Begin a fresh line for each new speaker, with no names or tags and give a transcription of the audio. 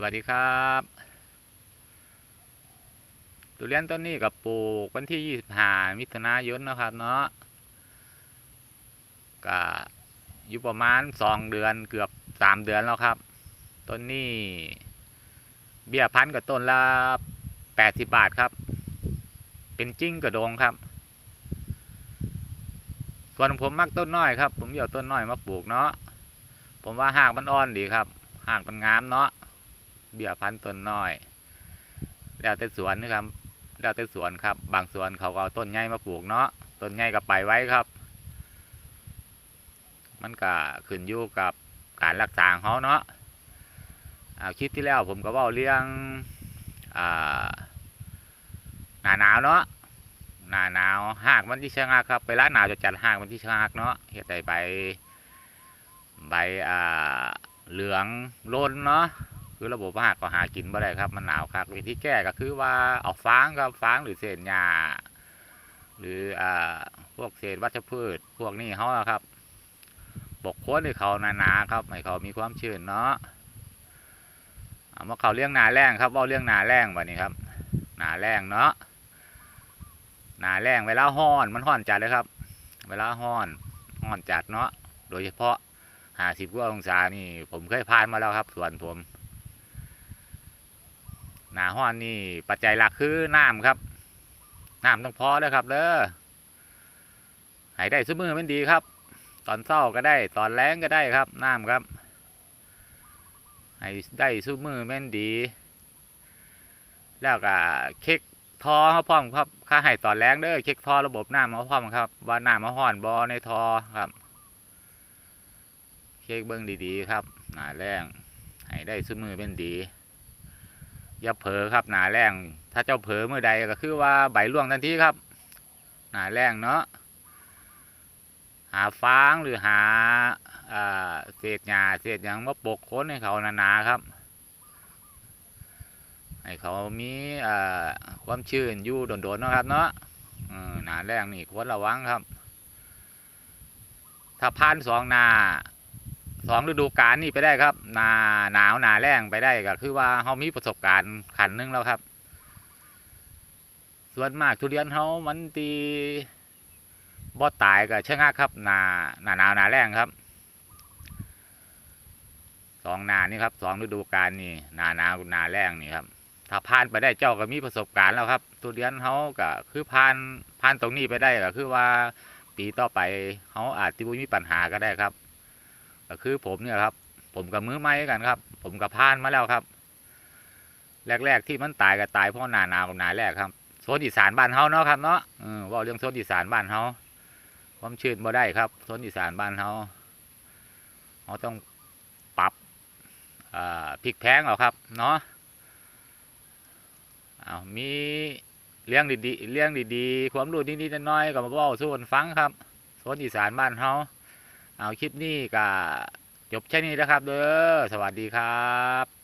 สวัสดีครับทุเรียนต้นนี้กับปลูกวันที่ 25 มิถุนายนนะครับเนาะก็อยู่ประมาณ 2 เดือนเกือบ 3 เดือนแล้วครับ ต้นนี้ เบี้ยพันธุ์กับต้นละ 80 บาทครับ เป็นจิ้งกระดงครับ ส่วนผมมักต้นน้อยครับ ผมอยาต้นน้อยมาปลูกเนาะ ผมว่าหากมันอ่อนดีครับหากมันงามเนาะ เบี้ยพันต้นน้อยแล้วแต่สวนนะครับแล้วแต่สวนครับ บางสวนเขาก็เอาต้นใหญ่มาปลูกเนาะต้นใหญ่ก็ไปไว้ครับ มันก็ขึ้นอยู่กับการรักษาของเขาเนาะอาคลิปที่แล้วผมก็เว่าเรื่องอหนาหนาวเนาะหนาหนาวหากมันที่ชะงักครับ ไปร้านหนาวจะจัดหากมันที่ชะงักเนาะเฮ็ดได้ใบใบอ่าเหลืองโลนเนาะ คือระบบหากก็หากินบ่ได้ครับ มันหนาวครับวิธีแก้ก็คือว่าเอาฟางครับฟางหรือเศษหญ้าหรืออ่าพวกเศษวัชพืช พวกนี้เขาอครับบกโค้นให้เขาหนาๆครับให้เขามีความชื้นเนาะเอามาเขาเรื่องหนาแรงครับเว่าเรื่องหนาแรงวันนี้ครับหนาแรงเนาะหนาแรงเวลาห้อนมันห้อนจัดเลยครับ เวลาห้อนห้อนจัดเนาะโดยเฉพาะห้าสิบกว่าองศานี่ผมเคยผ่านมาแล้วครับ ส่วนผม หนาห้อนนี่ปัจจัยหลักคือน้ำครับน้ำต้องพอเลยครับเด้อให้ได้ซุมือมันดีครับ ตอนเศร้าก็ได้ ตอนแรงก็ได้ครับน้ำครับให้ได้ซุมือแม่นดี แล้วก็เช็คทอเขาพร้อมครับค่าให้ตอนแรงเด้อเช็คทอระบบน้ำเขาพร้อมครับว่าน้ำมาห้อนบอในทอครับเช็คเบิ้งดีๆครับหนาแรงให้ได้ซุมือเป็นดี อย่าเผลอครับหนาแรงถ้าเจ้าเผลอเมื่อใดก็คือว่าใบร่วงทันทีครับ หนาแรงเนาะหาฟางหรือหาเศษหญ้าเศษหยังมาปกค้นให้เขาหนาๆครับ ให้เขามีความชื้นอยู่โดนๆนะครับเนาะหนาแรงนี่ควรระวังครับ ถ้าผ่านสองนา สองฤดูกาลนี่ไปได้ครับหนาหนาวหนาแรงไปได้ก็คือว่าเขามีประสบการณ์ขันนึงแล้วครับ ส่วนมากทุเรียนเขามันตีบ่ตายก็ชะงักครับหนาหนาหนาวหนาแรงครับสองหนานี่ครับสองฤดูกาลนี่หนาหนาวหนาแรงนี่ครับ ถ้าผ่านไปได้เจ้าก็มีประสบการณ์แล้วครับทุเรียนเขาก็คือผ่านผ่านตรงนี้ไปได้ก็คือว่าปีต่อไปเขาอาจจะมีปัญหาก็ได้ครับ ก็คือผมเนี่ยครับ ผมกับมือไม้กันครับ ผมกับพานมาแล้วครับ แรก ๆ ที่มันตายก็ตายเพราะหนาหนาวกับหนาแรกครับโซนอีสานบ้านเฮาเนาะครับเนาะว่าเรื่องโซนอีสานบ้านเฮาความชื้นบ่ได้ครับโซนอีสานบ้านเฮาเราต้องปรับอ่าพริกแพงเอาครับเนาะเอามีเรื่องดีๆเรื่องดีๆ ความรู้นิดๆน้อยๆก็มาเว้าสู่กันฟังครับโซนอีสานบ้านเฮา เอาคลิปนี้ก็จบแค่นี้นะครับ เด้อสวัสดีครับ